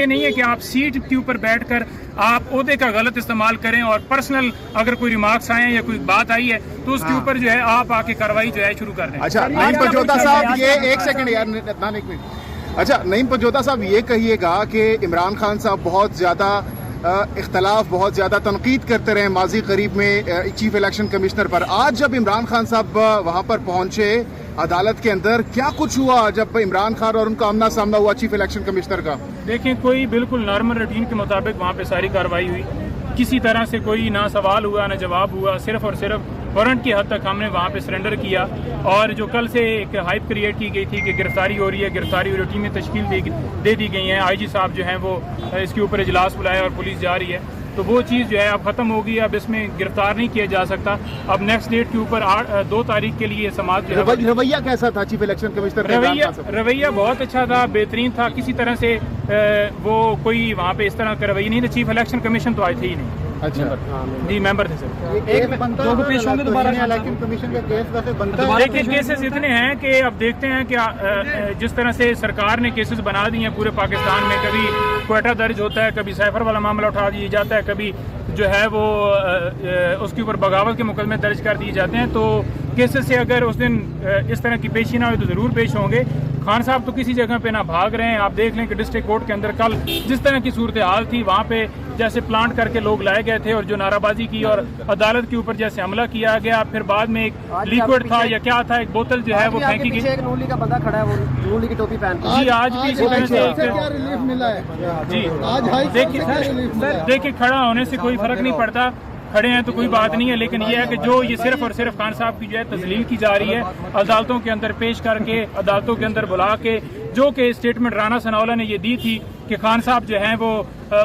ये नहीं है कि आप सीट के ऊपर बैठकर आप ओहदे का गलत इस्तेमाल करें और पर्सनल अगर कोई रिमार्क्स आए हैं या कोई बात आई है तो उसके हाँ। ऊपर जो है आप आके कार्रवाई जो है शुरू कर दें। अच्छा नईम पंजोता साहब ये एक सेकंड यार। एक मिनट। अच्छा नईम पंजोता साहब ये कहिएगा कि इमरान खान साहब बहुत ज़्यादा इख्तलाफ बहुत ज़्यादा तनकीद करते रहे माजी करीब में चीफ इलेक्शन कमिश्नर पर। आज जब इमरान खान साहब वहाँ पर पहुँचे अदालत के अंदर क्या कुछ हुआ जब इमरान खान और उनका आमना सामना हुआ चीफ इलेक्शन कमिश्नर का? देखें कोई बिल्कुल नॉर्मल रूटीन के मुताबिक वहाँ पे सारी कार्रवाई हुई। किसी तरह से कोई ना सवाल हुआ ना जवाब हुआ सिर्फ़ और सिर्फ़ वारंट की हद तक हमने वहाँ पे सरेंडर किया। और जो कल से एक हाइप क्रिएट की गई थी कि गिरफ्तारी हो रही है गिरफ्तारी हो रही टीमें तश्कील दे, दे दी गई हैं। आईजी साहब जो हैं वो इसके ऊपर इजलास बुलाया और पुलिस जा रही है। तो वो चीज़ जो है अब ख़त्म होगी अब इसमें गिरफ़्तार नहीं किया जा सकता। अब नेक्स्ट डेट के ऊपर आठ दो तारीख के लिए समाज रवैया कैसा था चीफ इलेक्शन कमिश्नर रवैया रवैया बहुत अच्छा था बेहतरीन था किसी तरह से वो कोई वहाँ पे इस तरह का रवैया नहीं था चीफ इलेक्शन कमीशन तो आए थे ही नहीं। अच्छा। जी मेंबर थे सर एक बनता दो पेश होंगे दोबारा इलेक्शन कमीशन का केस वैसे बनता है। देखिए केसेस इतने हैं कि अब देखते हैं कि जिस तरह से सरकार ने केसेस बना दिए हैं पूरे पाकिस्तान में कभी कोयटा दर्ज होता है कभी साइफर वाला मामला उठा दिया जाता है कभी जो है वो उसके ऊपर बगावत के मुकदमे दर्ज कर दिए जाते हैं तो केसेस से अगर उस दिन इस तरह की पेशी ना हो तो ज़रूर पेश होंगे। खान साहब तो किसी जगह पे ना भाग रहे हैं। आप देख लें कि डिस्ट्रिक्ट कोर्ट के अंदर कल जिस तरह की सूरत हाल थी वहाँ पे जैसे प्लांट करके लोग लाए गए थे और जो नाराबाजी की और अदालत के ऊपर जैसे हमला किया गया फिर बाद में एक लिक्विड था या क्या था एक बोतल जो है वो फेंकी गई। का बंदा खड़ा है वो नूली की टोपी पहन जी आज भी इसी तरह से जी। देखिए देखिए खड़ा होने से कोई फ़र्क नहीं पड़ता। खड़े हैं तो कोई बात नहीं है लेकिन यह है कि जो ये सिर्फ़ और सिर्फ़ खान साहब की जो है तजलील की जा रही है अदालतों के अंदर पेश करके अदालतों के अंदर बुला के जो कि स्टेटमेंट राना सनावला ने ये दी थी कि खान साहब जो हैं वो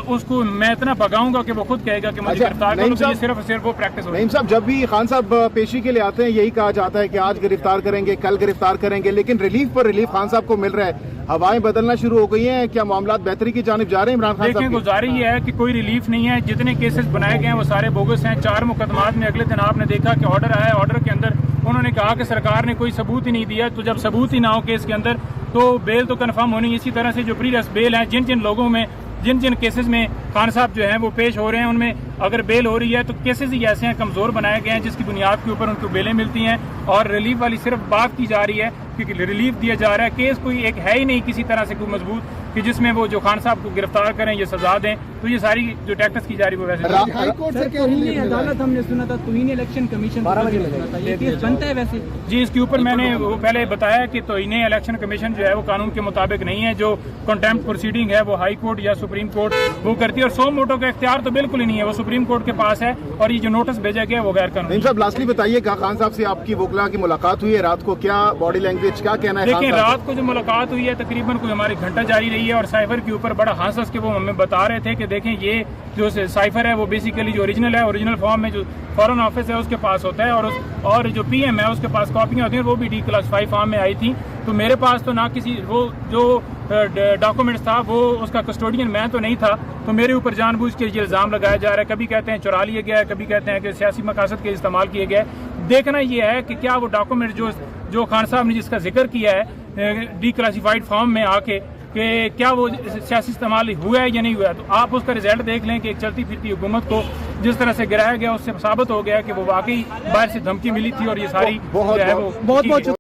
उसको मैं इतना भगाऊँगा कि वो खुद कहेगा कि मुझे अच्छा, गिरफ़्तार करो तो ये सिर्फ़ और सिर्फ़ वो प्रैक्टिस हो रही साहब जब भी खान साहब पेशी के लिए आते हैं यही कहा जाता है कि आज गिरफ़्तार करेंगे कल गिरफ़्तार करेंगे लेकिन रिलीफ पर रिलीफ खान साहब को मिल रहा है। हवाएँ बदलना शुरू हो गई हैं। क्या मामला बेहतरी की जानब जा रहे हैं? इमरान खान देखें साहब के? गुजारिश ये है कि कोई रिलीफ नहीं है। जितने केसेस बनाए गए हैं वो सारे बोगस हैं। चार मुकदमात में अगले दिन आपने देखा कि ऑर्डर आया ऑर्डर के अंदर उन्होंने कहा कि सरकार ने कोई सबूत ही नहीं दिया। तो जब सबूत ही ना हो केस के अंदर तो बेल तो कन्फर्म होनी। इसी तरह से जो प्रीवियस बेल है जिन जिन लोगों में जिन जिन केसेस में खान साहब जो हैं वो पेश हो रहे हैं। उनमें अगर बेल हो रही है तो केसेस ही ऐसे हैं कमज़ोर बनाए गए हैं जिसकी बुनियाद के ऊपर उनको बेलें मिलती हैं। और रिलीफ वाली सिर्फ़ बात की जा रही है रिलीफ दिया जा रहा है। केस कोई एक है ही नहीं किसी तरह से कोई मज़बूत। कि जिसमें वो जो खान साहब को गिरफ़्तार करें ये सजा दें तो ये सारी जो टैक्टिस की जा रही है वो वैसे। हाई कोर्ट से है अदालत हमने सुना था तोहिन इलेक्शन कमीशन बारह बजे सुना था। बनता है वैसे। जी इसके ऊपर मैंने वो पहले बताया कि तो इन्हें इलेक्शन कमीशन जो है वो कानून के मुताबिक नहीं है जो कंटेम्प्ट प्रोसीडिंग है वो हाई कोर्ट या सुप्रीम कोर्ट वो करती है और सो मोटो का इख्तियार तो बिल्कुल ही नहीं है वो सुप्रीम कोर्ट के पास है और ये जो नोटिस भेजा गया है वो गैर कानूनी। साहब लास्टली बताइए खान साहब से आपकी वोकला की मुलाकात हुई है रात को क्या बॉडी लैंग्वेज क्या कहना है देखिए रात को जो मुलाकात हुई है तकरीबन कोई हमारी घंटा जारी रही है और साइफर के ऊपर बड़ा हंस हंस के वो हमें बता रहे थे कि देखें, ये जो साइफर है, वो बेसिकली जो ओरिजिनल है ओरिजिनल फॉर्म में जो फॉरेन ऑफ़िस है, उसके पास होता है और उस, और जो पीएम है, उसके पास कॉपियाँ होती हैं, वो भी डी क्लासिफाई फॉर्म में आई थी। तो मेरे पास तो ना किसी, वो जो डॉक्यूमेंट्स था, वो उसका कस्टोडियन मैं तो नहीं था। तो मेरे ऊपर जानबूझ के ये इल्ज़ाम लगाया जा रहा है। कभी कहते हैं चुरा लिया गया है, कभी कहते हैं कि सियासी मकासद के इस्तेमाल किए गए देखना ये है कि क्या वो डॉक्यूमेंट जो जो खान साहब ने जिसका ज़िक्र किया है डी क्लासीफाइड फॉर्म में आके कि क्या वो सियासी इस्तेमाल हुआ है या नहीं हुआ है तो आप उसका रिज़ल्ट देख लें कि एक चलती फिरती हुकूमत को जिस तरह से गिराया गया उससे साबित हो गया कि वो वाकई बाहर से धमकी मिली थी और ये सारी बहुत- जो है वो बहुत- बहुत- गई।